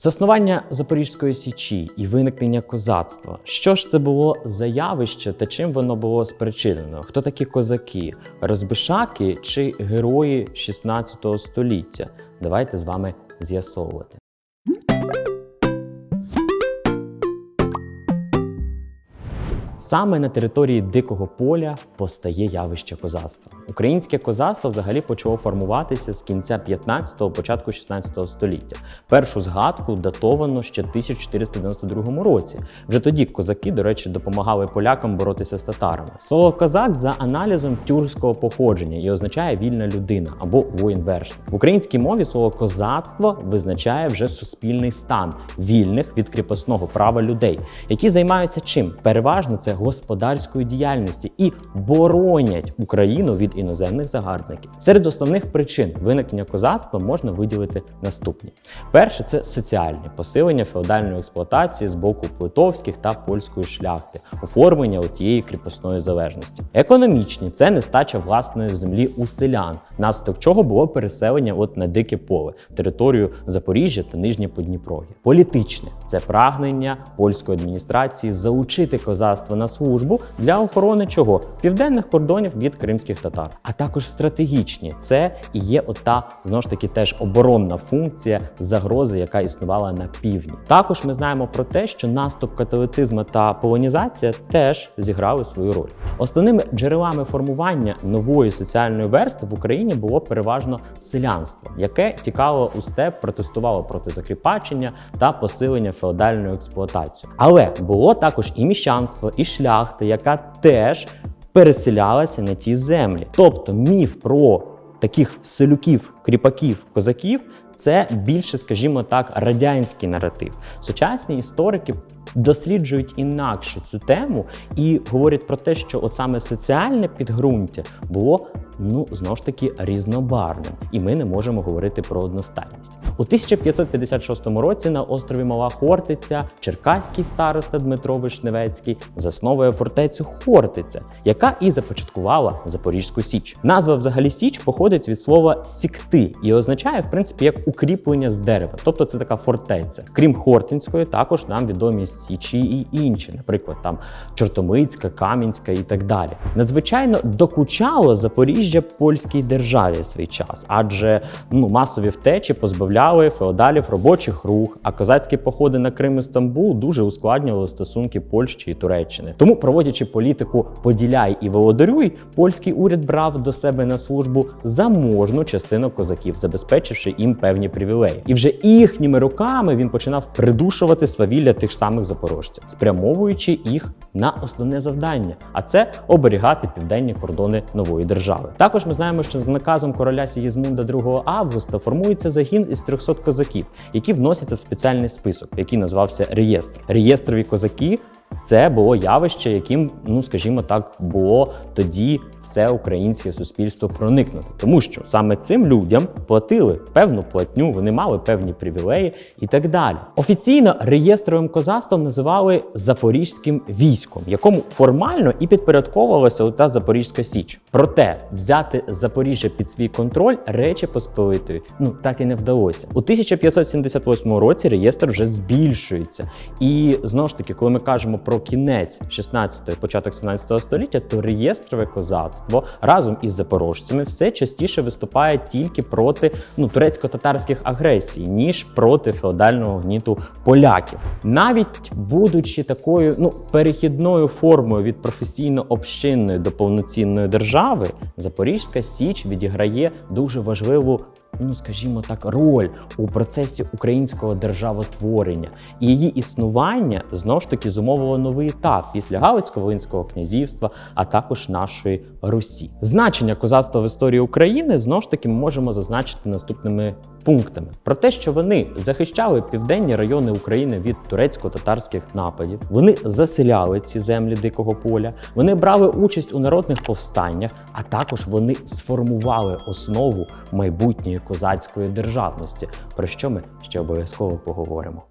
Заснування Запорізької січі і виникнення козацтва. Що ж це було за явище та чим воно було спричинено? Хто такі козаки? Розбишаки чи герої 16 століття? Давайте з вами з'ясовувати. Саме на території дикого поля постає явище козацтва. Українське козацтво взагалі почало формуватися з кінця 15-го, початку 16 століття. Першу згадку датовано ще 1492 році. Вже тоді козаки, до речі, допомагали полякам боротися з татарами. Слово козак за аналізом тюркського походження і означає вільна людина або воїн-вершник. В українській мові слово козацтво визначає вже суспільний стан вільних від кріпосного права людей, які займаються чим? Переважно це господарською діяльністю і боронять Україну від іноземних загарбників. Серед основних причин виникнення козацтва можна виділити наступні: перше це соціальні посилення феодальної експлуатації з боку плитовських та польської шляхти, оформлення тієї кріпосної залежності. Економічні це нестача власної землі у селян, наслідок чого було переселення от на дике поле, територію Запоріжжя та Нижнє Подніпров'я. Політичне це прагнення польської адміністрації залучити козацтво на службу для охорони чого південних кордонів від кримських татар, а також стратегічні це і є ота знову ж таки теж оборонна функція загрози, яка існувала на півдні. Також ми знаємо про те, що наступ католицизму та полонізація теж зіграли свою роль. Основними джерелами формування нової соціальної верстви в Україні було переважно селянство, яке тікало у степ, протестувало проти закріпачення та посилення феодальної експлуатації. Але було також і міщанство, і шляхта, яка теж переселялася на ті землі. Тобто міф про таких селюків, кріпаків, козаків це більше, скажімо так, радянський наратив. Сучасні історики досліджують інакше цю тему і говорять про те, що от саме соціальне підґрунтя було ну знову ж таки різнобарвним, і ми не можемо говорити про одностайність. У 1556 році на острові Мала Хортиця черкаський староста Дмитро Вишневецький засновує фортецю Хортиця, яка і започаткувала Запорізьку Січ. Назва взагалі Січ походить від слова сікти і означає, в принципі, як укріплення з дерева, тобто це така фортеця. Крім Хортинської, також нам відомі Січі і інші, наприклад, там Чортомицька, Кам'янська і так далі. Надзвичайно докучало Запоріжжя польській державі свій час, адже ну масові втечі позбавляли феодалів робочих рук, а козацькі походи на Крим і Стамбул дуже ускладнювали стосунки Польщі і Туреччини. Тому, проводячи політику поділяй і володарюй, польський уряд брав до себе на службу заможну частину козаків, забезпечивши їм певні привілеї. І вже їхніми руками він починав придушувати свавілля тих самих запорожців, спрямовуючи їх на основне завдання, а це оберігати південні кордони нової держави. Також ми знаємо, що з наказом короля Сігізмунда 2 августа формується загін із 300 козаків, які вносяться в спеціальний список, який назвався реєстр. Реєстрові козаки. Це було явище, яким, ну скажімо так, було тоді все українське суспільство проникнути, тому що саме цим людям платили певну платню, вони мали певні привілеї і так далі. Офіційно реєстровим козацтвом називали Запорізьким військом, якому формально і підпорядковувалася ота Запорізька Січ. Проте взяти Запоріжжя під свій контроль Речі Посполитої ну так і не вдалося. У 1578 році реєстр вже збільшується, і знову ж таки, коли ми кажемо про кінець 16-го, початок 17 століття, то реєстрове козацтво разом із запорожцями все частіше виступає тільки проти ну турецько-татарських агресій, ніж проти феодального гніту поляків, навіть будучи такою ну перехідною формою від професійно-общинної до повноцінної держави, Запорізька Січ відіграє дуже важливу ну скажімо так, роль у процесі українського державотворення, і її існування знову ж таки зумовило новий етап після Галицько-Волинського князівства, а також нашої Русі. Значення козацтва в історії України знову ж таки ми можемо зазначити наступними. Пунктами про те, що вони захищали південні райони України від турецько-татарських нападів, вони заселяли ці землі дикого поля, вони брали участь у народних повстаннях, а також вони сформували основу майбутньої козацької державності, про що ми ще обов'язково поговоримо.